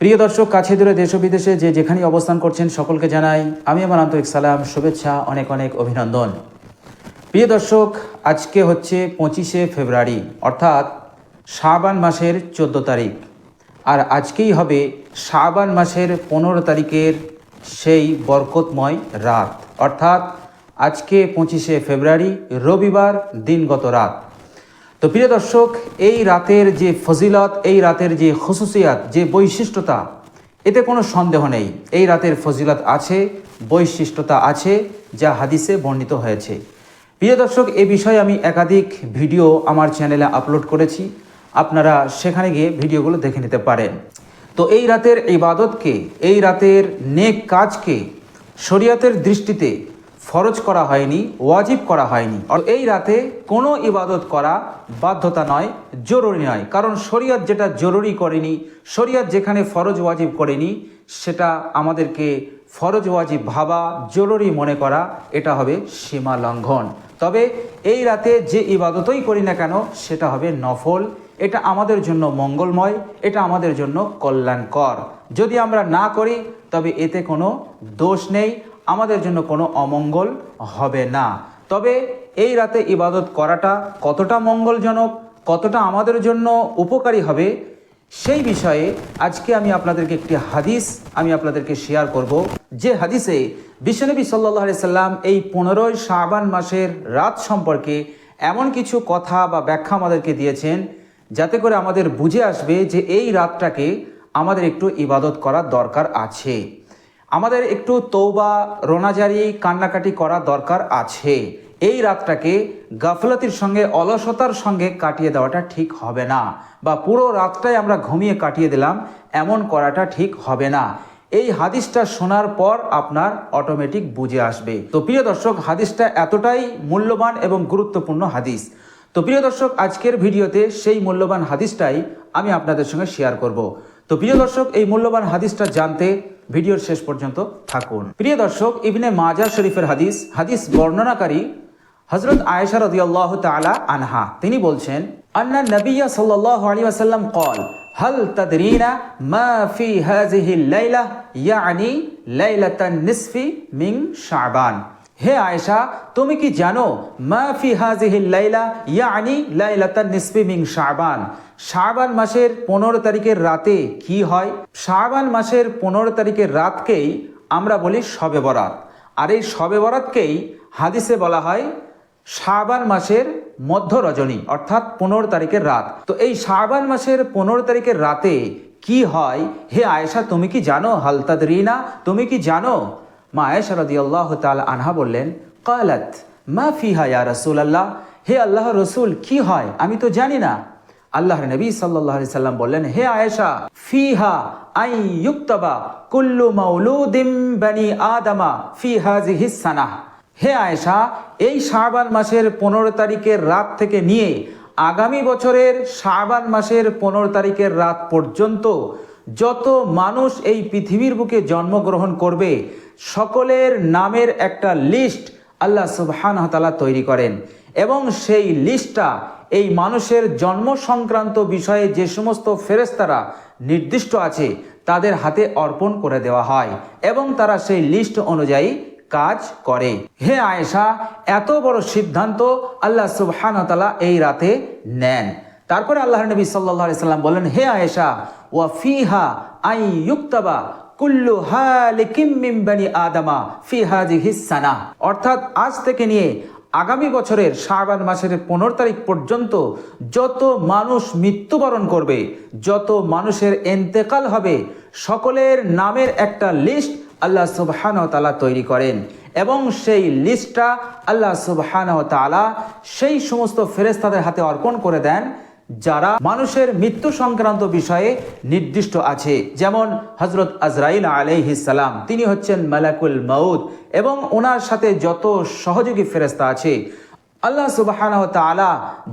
প্রিয় দর্শক, কাছে দূরে দেশ বিদেশে যে যেখানেই অবস্থান করছেন, সকলকে জানাই আমি আমার আন্তরিক সালাম, শুভেচ্ছা, অনেক অনেক অভিনন্দন। প্রিয় দর্শক, আজকে হচ্ছে পঁচিশে ফেব্রুয়ারি, অর্থাৎ শাবান মাসের চোদ্দ তারিখ। আর আজকেই হবে শাবান মাসের পনেরো তারিখের সেই বরকতময় রাত। অর্থাৎ আজকে পঁচিশে ফেব্রুয়ারি, রবিবার দিনগত রাত। তো প্রিয় দর্শক, এই রাতের যে ফজিলত, এই রাতের যে খসুসিয়াত, যে বৈশিষ্ট্যতা, এতে কোনো সন্দেহ নেই। এই রাতের ফজিলত আছে, বৈশিষ্ট্যতা আছে, যা হাদিসে বর্ণিত হয়েছে। প্রিয় দর্শক, এ বিষয়ে আমি একাধিক ভিডিও আমার চ্যানেলে আপলোড করেছি। আপনারা সেখানে গিয়ে ভিডিওগুলো দেখে নিতে পারেন। তো এই রাতের ইবাদতকে, এই রাতের নেক কাজকে, শরীয়তের দৃষ্টিতে ফরজ করা হয়নি, ওয়াজিব করা হয়নি। এই রাতে কোনো ইবাদত করা বাধ্যতা নয়, জরুরি নয়। কারণ শরীয়ত যেটা জরুরি করেনি, শরীয়ত যেখানে ফরজ ওয়াজিব করেনি, সেটা আমাদেরকে ফরজ ওয়াজিব ভাবা জরুরি মনে করা, এটা হবে সীমা লঙ্ঘন। তবে এই রাতে যে ইবাদতই করি না কেন, সেটা হবে নফল। এটা আমাদের জন্য মঙ্গলময়, এটা আমাদের জন্য কল্যাণকর। যদি আমরা না করি, তবে এতে কোনো দোষ নেই। আমাদের জন্য কোনো অমঙ্গল হবে না। তবে এই রাতে ইবাদত করাটা কতটা মঙ্গলজনক, কতটা আমাদের জন্য উপকারী হবে, সেই বিষয়ে আজকে আমি আপনাদেরকে একটি হাদিস আমি আপনাদেরকে শেয়ার করব। যে হাদিসে বিশ্বনবী সাল্লাহ সাল্লাম এই পনেরোই শাবান মাসের রাত সম্পর্কে এমন কিছু কথা বা ব্যাখ্যা আমাদেরকে দিয়েছেন, যাতে করে আমাদের বুঝে আসবে যে এই রাতটাকে আমাদের একটু ইবাদত করার দরকার আছে। আমাদের একটু তৌবা রোনাজারি, কান্নাকাটি করা দরকার আছে। এই রাতটাকে গাফলতির সঙ্গে, অলসতার সঙ্গে কাটিয়ে দেওয়াটা ঠিক হবে না বা পুরো রাতটাই আমরা ঘুমিয়ে কাটিয়ে দিলাম, এমন করাটা ঠিক হবে না। এই হাদিসটা শোনার পর আপনার অটোমেটিক বুঝে আসবে। তো প্রিয় দর্শক, হাদিসটা এতটাই মূল্যবান এবং গুরুত্বপূর্ণ হাদিস। তো প্রিয় দর্শক, আজকের ভিডিওতে সেই মূল্যবান হাদিসটাই আমি আপনাদের সঙ্গে শেয়ার করব। তো প্রিয় দর্শক, এই মূল্যবান হাদিসটা জানতে ভিডিওর শেষ পর্যন্ত থাকুন। প্রিয় দর্শক, ইবনে মাজা শরীফের হাদিস হাদিস বর্ণনাকারী হজরত আয়েশা রদিয়াল্লাহ তালা আনহা। তিনি বলছেন, আন্না নবিয়া সাল্লাহ আলী আসাল্লাম কল হল তদরিনা মা ফি হাজিহি লাইলা, ইয়ানি লাইলাতান নিসফি মিং শাবান। হে আয়েশা, তুমি কি জানো, মা ফি হাজিহিল লাইলা ইয়ানি লাইলাতান নিসফি মিন শাবান? মাসের পনেরো তারিখের রাতে কি হয়? শাবান মাসের পনেরো তারিখের রাতকেই আমরা বলি শবে বরাত। আর এই শবে বরাতকেই হাদিসে বলা হয় শাবান মাসের মধ্য রজনী, অর্থাৎ পনেরো তারিখের রাত। তো এই শাবান মাসের পনেরো তারিখের রাতে কি হয়? হে আয়েশা, তুমি কি জানো? হালতাদ রিনা তুমি কি জানো? মা আয়েশা রাদিয়াল্লাহ তাআলা আনহা বললেন, কালাত, মা ফিহা ইয়া রাসূলুল্লাহ? হে আল্লাহ রসুল, কি হয়? আমি তো জানি না। আল্লাহর নবী আলাইহি সাল্লাম বললেন, হে আয়েশা, ফিহা আই ইউক্তাবা কুল্লু মাউলুদিম বানি আদামা ফি হাযিহি সানাহ। হে আয়েশা, এই শাবান মাসের পনেরো তারিখের রাত থেকে নিয়ে আগামী বছরের শাবান মাসের পনেরো তারিখের রাত পর্যন্ত যত মানুষ এই পৃথিবীর বুকে জন্মগ্রহণ করবে সকলের নামের একটা লিস্ট আল্লাহ সুবহান তালা তৈরি করেন। এবং সেই লিস্টটা এই মানুষের জন্ম সংক্রান্ত বিষয়ে যে সমস্ত ফেরেস্তারা নির্দিষ্ট আছে, তাদের হাতে অর্পণ করে দেওয়া হয় এবং তারা সেই লিস্ট অনুযায়ী কাজ করে। হে আয়েশা, এত বড় সিদ্ধান্ত আল্লাহ সুবহান তালা এই রাতে নেন। তারপরে আল্লাহ নবী সাল্লাহ সাল্লাম বলেন, হে আয়েশা, ওয়া ফিহা আই ইউক্তাবা কুল্লু হালিকিম বানি আদামা ফি হাযিহি সানা। অর্থাৎ আজ থেকে নিয়ে আগামী বছরের শাবান মাসের পনেরো তারিখ পর্যন্ত যত মানুষ মৃত্যুবরণ করবে, যত মানুষের এন্তেকাল হবে, সকলের নামের একটা লিস্ট আল্লাহ সুবাহানতালা তৈরি করেন এবং সেই লিস্টটা আল্লাহ সুবহান তালা সেই সমস্ত ফেরেস্তাদের হাতে অর্পণ করে দেন। যারা মানুষের মৃত্যু সংক্রান্ত বিষয়ে নির্দিষ্ট আছে। যেমন হজরত আজরাইল আলাইহিসালাম তিনি হচ্ছেন মালাকুল মাউদ এবং ওনার সাথে যত সহযোগী ফেরেস্তা আছে, আল্লাহ সুবাহান তালা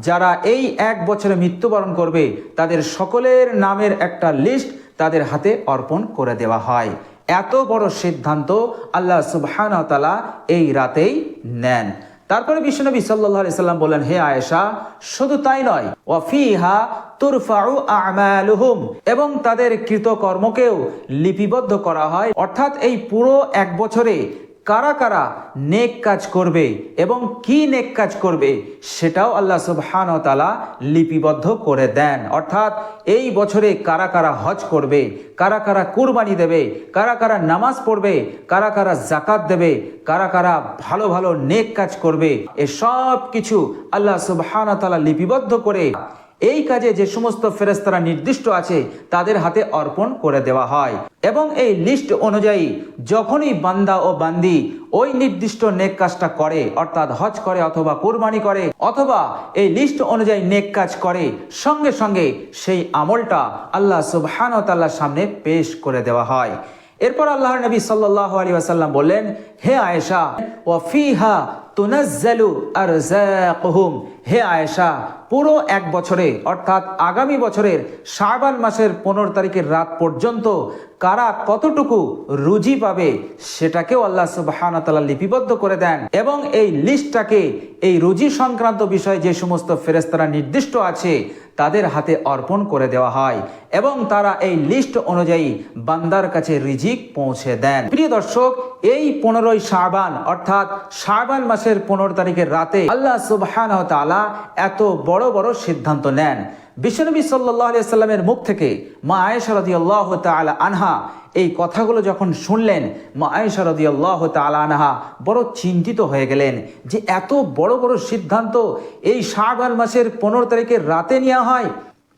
যারা এই এক বছরে মৃত্যুবরণ করবে, তাদের সকলের নামের একটা লিস্ট তাদের হাতে অর্পণ করে দেওয়া হয়। এত বড় সিদ্ধান্ত আল্লাহ সুবহান তালা এই রাতেই নেন। তারপরে বিশ্বনবী সাল্লাহ সাল্লাম বলেন হে আয়েশা, শুধু তাই নয় ওয়াফিহা তুরফাউ আমালুহুম, এবং তাদের কৃতকর্মকেও লিপিবদ্ধ করা হয়। অর্থাৎ এই পুরো এক বছরে কারা কারা নেক কাজ করবে এবং কি নেক কাজ করবে সেটাও আল্লাহ সুবহান তালা লিপিবদ্ধ করে দেন। অর্থাৎ এই বছরে কারা কারা হজ করবে, কারা কারা কুরবানি দেবে, কারা কারা নামাজ পড়বে, কারা কারা জাকাত দেবে, কারা কারা ভালো ভালো নেক কাজ করবে এসব কিছু আল্লাহ সুবহান তালা লিপিবদ্ধ করে এই কাজে যে সমস্ত ফেরেস্তারা নির্দিষ্ট আছে, তাদের হাতে অর্পণ করে দেওয়া হয়। এবং এই লিস্ট অনুযায়ী, যখনই বান্দা ও বান্দি ওই নির্দিষ্ট নেক কাজটা করে, অর্থাৎ হজ করে অথবা কোরবানি করে, অথবা এই লিস্ট অনুযায়ী নেক কাজ করে, সঙ্গে সঙ্গে সেই আমলটা আল্লাহ সুবহান তাল্লার সামনে পেশ করে দেওয়া হয়। এরপর আল্লাহর নবী সাল্লাহ আলী আসাল্লাম বললেন, হে আয়েশা ও ফিহা তুনাজ্জালু আরজাকুহুম। হে আয়েশা, পুরো এক বছরে, অর্থাৎ আগামী বছরের শাবান মাসের পনেরো তারিখের রাত পর্যন্ত কারা কতটুকু রুজি পাবে সেটাকেও আল্লাহ সুবহানাহু ওয়া লিপিবদ্ধ করে দেন। এবং এই লিস্টটাকে, এই রুজি সংক্রান্ত বিষয়ে যে সমস্ত ফেরেস্তারা নির্দিষ্ট আছে, তাদের হাতে অর্পণ করে দেওয়া হয় এবং তারা এই লিস্ট অনুযায়ী বান্দার কাছে রিজিক পৌঁছে দেন। প্রিয় দর্শক, এই পনেরোই শাবান, অর্থাৎ শাবান মাসের পনেরো তারিখের রাতে আল্লাহ সুবহান তালা এত বড় বড় সিদ্ধান্ত নেন। বিশ্বনবী সাল্লাহ মুখ থেকে মা আয়েশা রদি আল্লাহ তালা আনহা এই কথাগুলো যখন শুনলেন, মা আয়েশা রদি আল্লাহ তালা আনহা বড় চিন্তিত হয়ে গেলেন যে এত বড় বড় সিদ্ধান্ত এই শাবান মাসের পনেরো তারিখের রাতে নেওয়া হয়।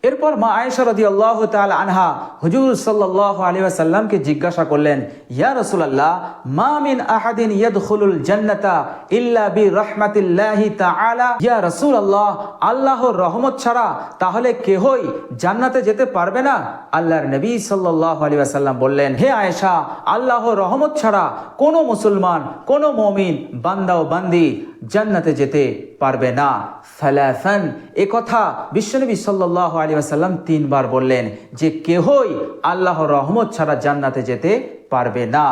এরপর মা আয়েশা রদি আল্লাহ তাল আনহা হুজুর সাল্লাহ আলী সাল্লামকে জিজ্ঞাসা করলেন, ইয়া রসুলাল্লাহ, মা মিন আহাদিন ইয়াদখুলুল জান্নাতা ইল্লা বি রহমাতিল্লাহি তাআলা? ইয়া রাসূলুল্লাহ, আল্লাহর রহমত ছাড়া তাহলে কেহই জান্নাতে যেতে পারবে না? আল্লাহর নবী সাল্লাল্লাহু আলাইহি ওয়াসাল্লাম বললেন, হে আয়েশা, আল্লাহর রহমত ছাড়া কোনো মুসলমান, কোনো মুমিন, বান্দা ও বান্দি জান্নাতে যেতে পারবে না। ফালাফান এ কথা বিশ্বনবী সাল্লাল্লাহু আলাইহি ওয়াসাল্লাম তিনবার বললেন যে কেহই আল্লাহ রহমত ছাড়া জান্নাতে যেতে পারবে না।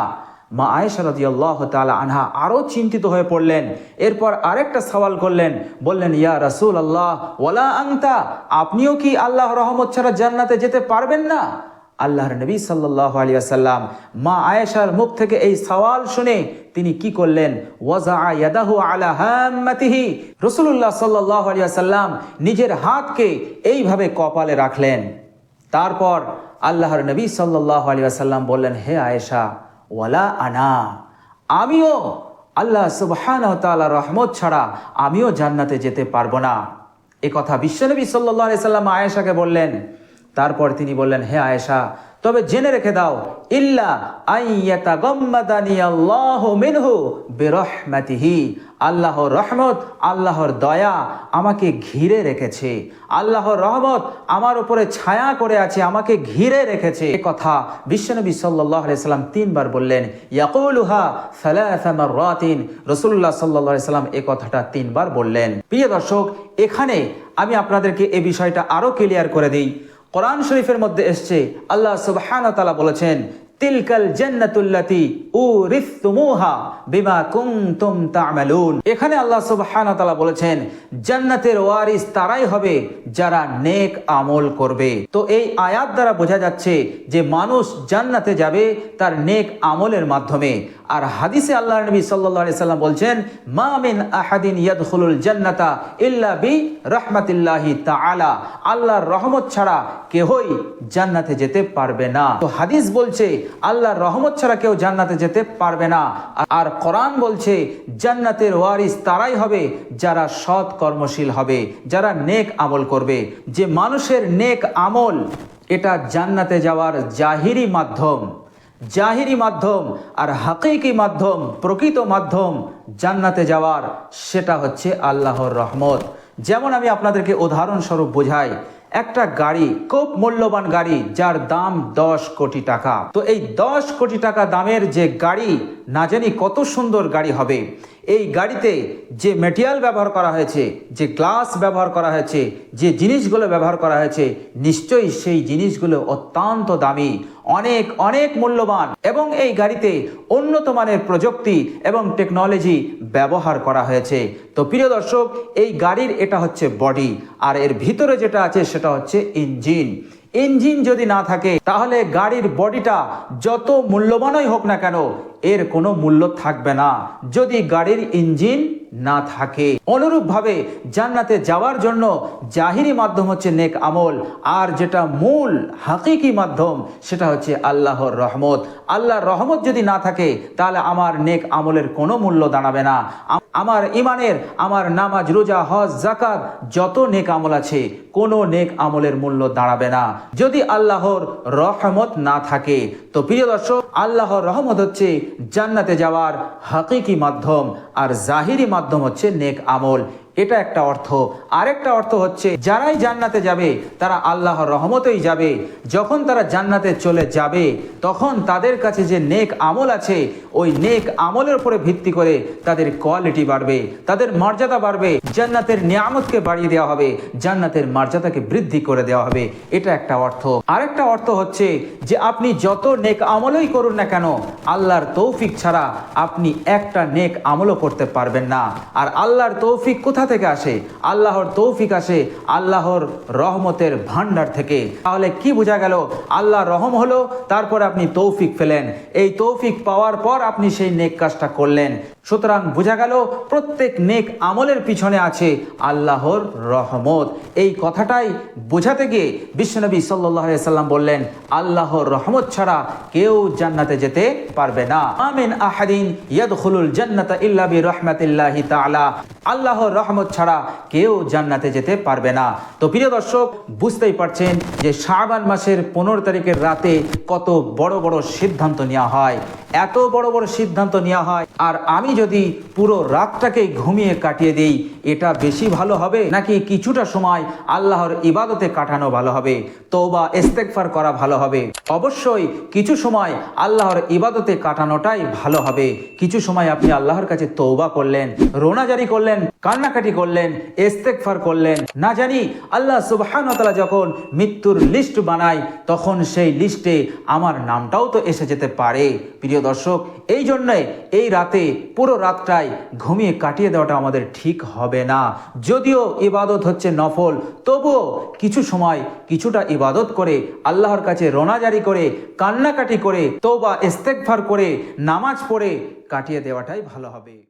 মা আয়েশা রাদিয়াল্লাহু তাআলা আনহা আরও চিন্তিত হয়ে পড়লেন। এরপর আরেকটা সওয়াল করলেন, বললেন, ইয়া রাসূল আল্লাহ ওয়ালা আংতা আপনিও কি আল্লাহ রহমত ছাড়া জান্নাতে যেতে পারবেন না? আল্লাহর নবী সাল্লাল্লাহু আলাইহি ওয়াসাল্লাম, মা আয়েশার মুখ থেকে এই সওয়াল শুনে তিনি কি করলেন? ওয়াজা ইয়াদাহু আলা হাম্মাতিহি। রাসূলুল্লাহ সাল্লাল্লাহু আলাইহি নিজের হাতকে এইভাবে কপালে রাখলেন। তারপর আল্লাহর নবী সাল্লাল্লাহু আলাইহি ওয়াসাল্লাম বললেন, হে আয়েশা, ওয়ালা আনা, আমিও আল্লাহ সুবহান তাআলা রহমত ছাড়া আমিও জান্নাতে যেতে পারব না। এ কথা বিশ্বনবী সাল্লাল্লাহু আলাইহি সাল্লাম আয়েশাকে বললেন। তারপর তিনি বললেন, হে আয়েশা, তবে জেনে রেখে দাও, ইল্লা আল্লাহ আল্লাহর রহমত, আল্লাহর দয়া আমাকে ঘিরে রেখেছে। আল্লাহর রহমত আমার উপরে ছায়া করে আছে, আমাকে ঘিরে রেখেছে। এ কথা বিশ্বনবী সাল্লাম তিনবার বললেন রসুল্লাহ সাল্লাহ সাল্লাম এ কথাটা তিনবার বললেন। প্রিয় দর্শক, এখানে আমি আপনাদেরকে এ বিষয়টা আরও ক্লিয়ার করে দিই। কোরআন শরীফের মধ্যে এসছে আল্লাহ সুবাহান তালা বলেছেন তিলকাল জান্নাতুল্লাতি উরিসতুমুহা বিমা কুনতুম তা'মালুন। এখানে আল্লাহ সুবহানাহু ওয়া তাআলা বলেছেন, জান্নাতের ওয়ারিস তারাই হবে যারা নেক আমল করবে। তো এই আয়াত দ্বারা বোঝা যাচ্ছে যে মানুষ জান্নাতে যাবে তার নেক আমলের মাধ্যমে। আর হাদিসে আল্লাহ নবী সাল্লাল্লাহু আলাইহি সাল্লাম বলছেন, মা মিন আহাদিন ইয়াদখুলুল জান্নাতা ইল্লা বি রাহমাতিল্লাহি তাআলা। আল্লাহর রহমত ছাড়া কেহই জান্নাতে যেতে পারবে না। তো হাদিস বলছে আল্লাহর রহমত ছাড়া কেউ জান্নাতে যেতে পারবে না। আর কোরআন বলছে, জান্নাতের ওয়ারিস তারাই হবে যারা সৎ কর্মশীল হবে, যারা নেক আমল করবে। যে মানুষের নেক আমল, এটা জান্নাতে যাওয়ার জাহিরি মাধ্যম। জাহিরি মাধ্যম আর হাকিকি মাধ্যম, প্রকৃত মাধ্যম জান্নাতে যাওয়ার, সেটা হচ্ছে আল্লাহর রহমত। যেমন আমি আপনাদেরকে উদাহরণস্বরূপ বোঝাই একটা গাড়ি, খুব মূল্যবান গাড়ি, যার দাম দশ কোটি টাকা। তো এই দশ কোটি টাকা দামের যে গাড়ি, না জানি কত সুন্দর গাড়ি হবে। এই গাড়িতে যে মেটেরিয়াল ব্যবহার করা হয়েছে, যে গ্লাস ব্যবহার করা হয়েছে, যে জিনিসগুলো ব্যবহার করা হয়েছে, নিশ্চয়ই সেই জিনিসগুলো অত্যন্ত দামি, অনেক অনেক মূল্যবান এবং এই গাড়িতে উন্নত মানের প্রযুক্তি এবং টেকনোলজি ব্যবহার করা হয়েছে। তো প্রিয় দর্শক, এই গাড়ির এটা হচ্ছে বডি আর এর ভিতরে যেটা আছে সেটা হচ্ছে ইঞ্জিন ইঞ্জিন যদি না থাকে, তাহলে গাড়ির বডিটা যত মূল্যবানই হোক না কেন, এর কোনো মূল্য থাকবে না। যদি গাড়ির ইঞ্জিন না থাকে। অনুরূপভাবে জান্নাতে যাওয়ার জন্য জাহিরি মাধ্যম হচ্ছে নেক আমল, আর যেটা মূল হাকিকি মাধ্যম, সেটা হচ্ছে আল্লাহর রহমত। আল্লাহর রহমত যদি না থাকে, তাহলে আমার নেক আমলের কোনো মূল্য দাঁড়াবে না। আমার ইমানের আমার নামাজ, রোজা, হজ জাকাত যত নেক আমল আছে, কোনো নেক আমলের মূল্য দাঁড়াবে না। যদি আল্লাহর রহমত না থাকে, তো প্রিয় দর্শক, আল্লাহর রহমত হচ্ছে জান্নাতে যাওয়ার হাকিকি মাধ্যম, আর জাহিরি মাধ্যম হচ্ছে নেক আমল। এটা একটা অর্থ। আরেকটা অর্থ হচ্ছে, যারাই জান্নাতে যাবে, তারা আল্লাহর রহমতেই যাবে। যখন তারা জান্নাতে চলে যাবে, তখন তাদের কাছে যে নেক আমল আছে, ওই নেক আমলের উপরে ভিত্তি করে তাদের কোয়ালিটি বাড়বে, তাদের মর্যাদা বাড়বে। জান্নাতের নিয়ামতকে বাড়িয়ে দেওয়া হবে, জান্নাতের মর্যাদাকে বৃদ্ধি করে দেওয়া হবে। এটা একটা অর্থ। আরেকটা অর্থ হচ্ছে যে আপনি যত নেক আমলই করুন না কেন, আল্লাহর তৌফিক ছাড়া আপনি একটা নেক আমলও করতে পারবেন না। আর আল্লাহর তৌফিক কোথা থেকে আসে, আল্লাহর তৌফিক আসে, আল্লাহর রহমতের ভাণ্ডার থেকে। তাহলে কি বোঝা গেল? আল্লাহ রহম হলো, তারপর আপনি তৌফিক ফেলেন এই তৌফিক পাওয়ার পর আপনি সেই নেক কাজটা করলেন। সুতরাং বোঝা গেল, প্রত্যেক নেক আমলের পিছনে আছে আল্লাহর রহমত। এই কথাটাই বোঝাতে গিয়ে বিশ্বনবী সাল্লাম বললেন, আল্লাহর রহমত ছাড়া কেউ জান্নাতে যেতে পারবে না। আমিন আহাদিন ইয়াদখুলুল জান্নাতা ইল্লা বি রহমাতিল্লাহি তাআলা। আল্লাহর রহমত ছাড়া কেউ জান্নাতে যেতে পারবে না। তো প্রিয় দর্শক, বুঝতেই পারছেন যে শাবান মাসের পনেরো তারিখের রাতে কত বড় বড় সিদ্ধান্ত নেওয়া হয়। এত বড় বড় সিদ্ধান্ত নেওয়া হয়। আর আমি যদি পুরো রাতটাকে ঘুমিয়ে কাটিয়ে দেই, এটা বেশি ভালো হবে? নাকি কিছুটা সময় আল্লাহর ইবাদতে কাটানো ভালো হবে? তৌবা ইস্তেগফার করা ভালো হবে? অবশ্যই কিছু সময় আল্লাহর ইবাদতে কাটানোটাই ভালো হবে। কিছু সময় আপনি আল্লাহর কাছে তৌবা করলেন, রোনাজারি করলেন, কান্নাকাটি করলেন, ইস্তেগফার করলেন। না জানি, আল্লাহ তাআলা যখন মৃত্যুর লিস্ট বানায়, তখন সেই লিস্টে আমার নামটাও তো এসে যেতে পারে। প্রিয় দর্শক, এই জন্যে এই রাতে পুরো রাতটাই ঘুমিয়ে কাটিয়ে দেওয়াটা আমাদের ঠিক হবে না। যদিও ইবাদত হচ্ছে নফল, তবুও কিছু সময় কিছুটা ইবাদত করে, আল্লাহর কাছে রোনাজারি করে, কান্নাকাটি করে তো বা করে, নামাজ পড়ে কাটিয়ে দেওয়াটাই ভালো হবে।